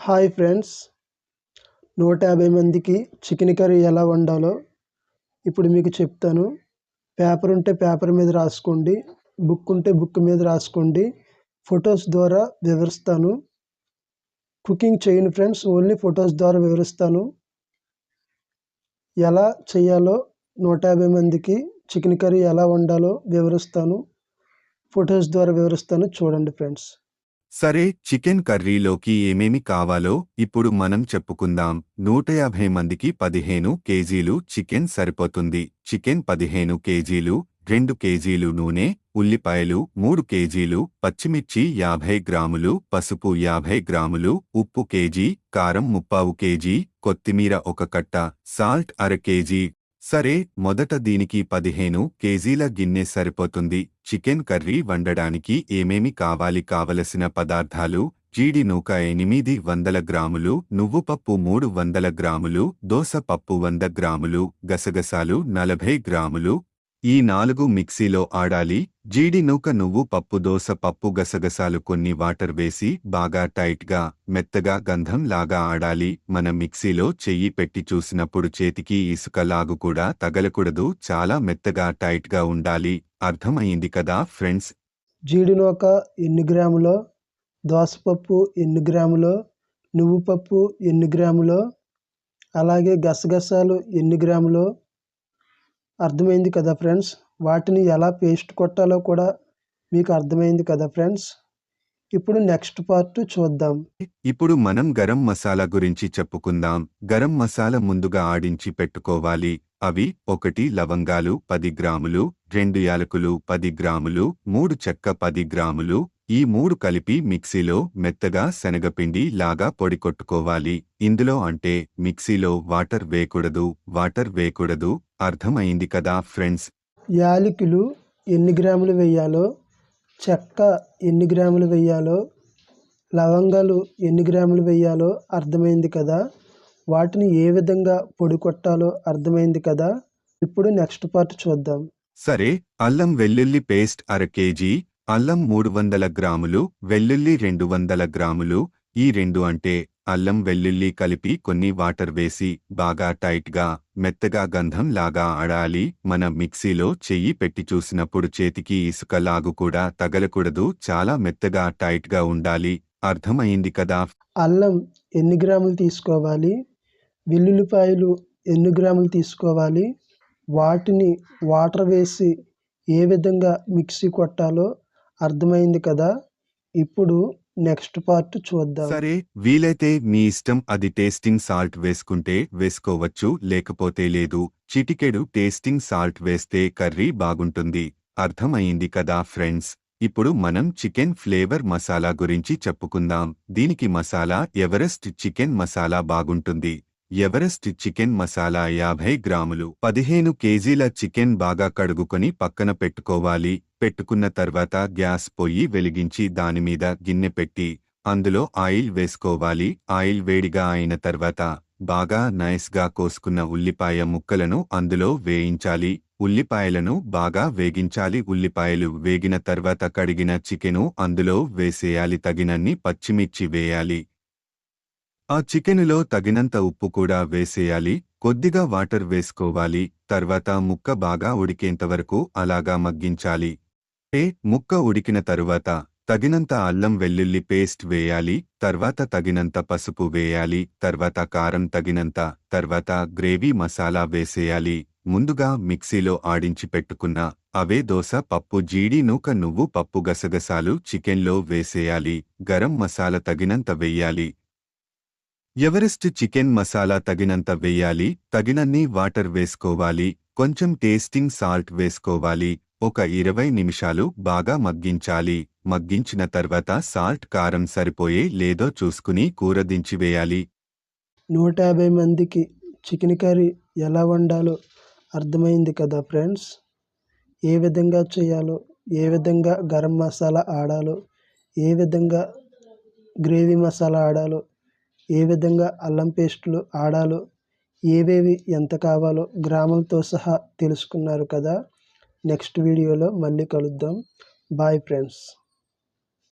Hi friends. నూట యాభై మందికి చికెన్ కర్రీ ఎలా వండాలో ఇప్పుడు మీకు చెప్తాను. పేపర్ ఉంటే పేపర్ మీద రాసుకోండి బుక్ ఉంటే బుక్ మీద రాసుకోండి. ఫొటోస్ ద్వారా వివరిస్తాను. కుకింగ్ చేయను ఫ్రెండ్స్ ఓన్లీ ఫొటోస్ ద్వారా వివరిస్తాను. ఎలా చేయాలో నూట యాభై మందికి చికెన్ కర్రీ ఎలా వండాలో వివరిస్తాను. ఫొటోస్ ద్వారా వివరిస్తాను చూడండి ఫ్రెండ్స్. సరే చికెన్ కర్రీలోకి ఏమేమి కావాలో ఇప్పుడు మనం చెప్పుకుందాం. నూట యాభై మందికి పదిహేను కేజీలు చికెన్ సరిపోతుంది. చికెన్ పదిహేను కేజీలు రెండు కేజీలు నూనె ఉల్లిపాయలు మూడు కేజీలు పచ్చిమిర్చి యాభై గ్రాములు పసుపు యాభై గ్రాములు ఉప్పు కేజీ కారం ముప్పావు కేజీ కొత్తిమీర ఒక కట్ట సాల్ట్ అర కేజీ సరే మొదట దీనికి పదిహేను కేజీల గిన్నె సరిపోతుంది. చికెన్ కర్రీ వండడానికి ఏమేమి కావాలి? కావలసిన పదార్థాలు జీడి నూక ఎనిమిది వందల గ్రాములు నువ్వుపప్పు మూడు వందల గ్రాములు దోస పప్పు వంద గ్రాములు గసగసాలు నలభై గ్రాములు ఈ నాలుగు మిక్సీలో ఆడాలి. జీడి నూక నువ్వు పప్పు దోస పప్పు గసగసాలు కొన్ని వాటర్ వేసి బాగా టైట్గా మెత్తగా గంధం లాగా ఆడాలి. మన మిక్సీలో చెయ్యి పెట్టి చూసినప్పుడు చేతికి ఇసుక లాగు కూడా తగలకూడదు. చాలా మెత్తగా టైట్గా ఉండాలి. అర్థమైంది కదా ఫ్రెండ్స్? జీడి నూక ఎన్ని గ్రాములో? దోసపప్పు ఎన్ని గ్రాములో? నువ్వు పప్పు ఎన్ని గ్రాములో? అలాగే గసగసాలు ఎన్ని గ్రాములో? అర్థమైంది కదా ఫ్రెండ్స్? వాటిని ఎలా పేస్ట్ కొట్టాలో కూడా మీకు అర్థమైంది కదా ఫ్రెండ్స్? ఇప్పుడు నెక్స్ట్ పార్ట్ చూద్దాం. ఇప్పుడు మనం గరం మసాలా గురించి చెప్పుకుందాం. గరం మసాలా ముందుగా ఆడించి పెట్టుకోవాలి. అవి ఒకటి లవంగాలు పది గ్రాములు రెండు యాలకులు పది గ్రాములు మూడు చెక్క పది గ్రాములు ఈ మూడు కలిపి మిక్సీలో మెత్తగా శనగపిండి లాగా పొడి కొట్టుకోవాలి. ఇందులో అంటే మిక్సీలో వాటర్ వేయకూడదు వాటర్ వేయకూడదు అర్థమైంది కదా ఫ్రెండ్స్? యాలకులు ఎన్ని గ్రాములు వేయాలో చెక్క ఎన్ని గ్రాములు వేయాలో లవంగాలు ఎన్ని గ్రాములు వేయాలో అర్థమైంది కదా? వాటిని ఏ విధంగా పొడి కొట్టాలో అర్థమైంది కదా? ఇప్పుడు నెక్స్ట్ పార్ట్ చూద్దాం. సరే అల్లం వెల్లుల్లి పేస్ట్ అర కేజీ అల్లం మూడు వందల గ్రాములు వెల్లుల్లి రెండు వందల గ్రాములు. ఈ రెండు అంటే అల్లం వెల్లుల్లి కలిపి కొన్ని వాటర్ వేసి బాగా టైట్గా మెత్తగా గంధం లాగా ఆడాలి. మన మిక్సీలో చెయ్యి పెట్టి చూసినప్పుడు చేతికి ఇసుక లాగు కూడా తగలకూడదు. చాలా మెత్తగా టైట్గా ఉండాలి. అర్థమైంది కదా? అల్లం ఎన్ని గ్రాములు తీసుకోవాలి? వెల్లుల్లిపాయలు ఎన్ని గ్రాములు తీసుకోవాలి? వాటిని వాటర్ వేసి ఏ విధంగా మిక్సీ కొట్టాలో అర్థమైంది కదా? ఇప్పుడు నెక్స్ట్ పార్ట్ చూద్దాం. సరే వీలైతే మీ ఇష్టం అది టేస్టింగ్ సాల్ట్ వేసుకుంటే వేసుకోవచ్చు లేకపోతే లేదు. చిటికెడు టేస్టింగ్ సాల్ట్ వేస్తే కర్రీ బాగుంటుంది. అర్థమైంది కదా ఫ్రెండ్స్? ఇప్పుడు మనం చికెన్ ఫ్లేవర్ మసాలా గురించి చెప్పుకుందాం. దీనికి మసాలా ఎవరెస్ట్ చికెన్ మసాలా బాగుంటుంది? ఎవరెస్ట్ చికెన్ మసాలా యాభై గ్రాములు. పదిహేను కేజీల చికెన్ బాగా కడుగుకొని పక్కన పెట్టుకోవాలి. పెట్టుకున్న తర్వాత గ్యాస్ పొయ్యి వెలిగించి దానిమీద గిన్నె పెట్టి అందులో ఆయిల్ వేసుకోవాలి. ఆయిల్ వేడిగా అయిన తర్వాత బాగా నైస్గా కోసుకున్న ఉల్లిపాయ ముక్కలను అందులో వేయించాలి. ఉల్లిపాయలను బాగా వేగించాలి. ఉల్లిపాయలు వేగిన తర్వాత కడిగిన చికెను అందులో వేసేయాలి. తగినన్ని పచ్చిమిర్చి వేయాలి. ఆ చికెనులో తగినంత ఉప్పు కూడా వేసేయాలి కొద్దిగా వాటర్ వేసుకోవాలి తర్వాత ముక్క బాగా ఉడికేంతవరకు అలాగా మగ్గించాలి. ఏ ముక్క ఉడికిన తరువాత తగినంత అల్లం వెల్లుల్లి పేస్ట్ వేయాలి తర్వాత తగినంత పసుపు వేయాలి తర్వాత కారం తగినంత తర్వాత గ్రేవీ మసాలా వేసేయాలి. ముందుగా మిక్సీలో ఆడించి పెట్టుకున్న అవే దోశ పప్పు జీడి నూక నువ్వు పప్పు గసగసాలు చికెన్లో వేసేయాలి గరం మసాలా తగినంత వెయ్యాలి ఎవరెస్ట్ చికెన్ మసాలా తగినంత వేయాలి తగినన్ని వాటర్ వేసుకోవాలి కొంచెం టేస్టింగ్ సాల్ట్ వేసుకోవాలి ఒక ఇరవై నిమిషాలు బాగా మగ్గించాలి మగ్గించిన తర్వాత సాల్ట్ కారం సరిపోయే లేదో చూసుకుని కూర దించివేయాలి నూట యాభై మందికి చికెన్ కర్రీ ఎలా వండాలో అర్థమైంది కదా ఫ్రెండ్స్? ఏ విధంగా చేయాలో ఏ విధంగా గరం మసాలా ఆడాలో ఏ విధంగా గ్రేవీ మసాలా ఆడాలో ఏ విధంగా అల్లం పేస్టులు ఆడాలో ఏవేవి ఎంత కావాలో గ్రామంతో సహా తెలుసుకున్నారు కదా? నెక్స్ట్ వీడియోలో మళ్ళీ కలుద్దాం. Bye friends.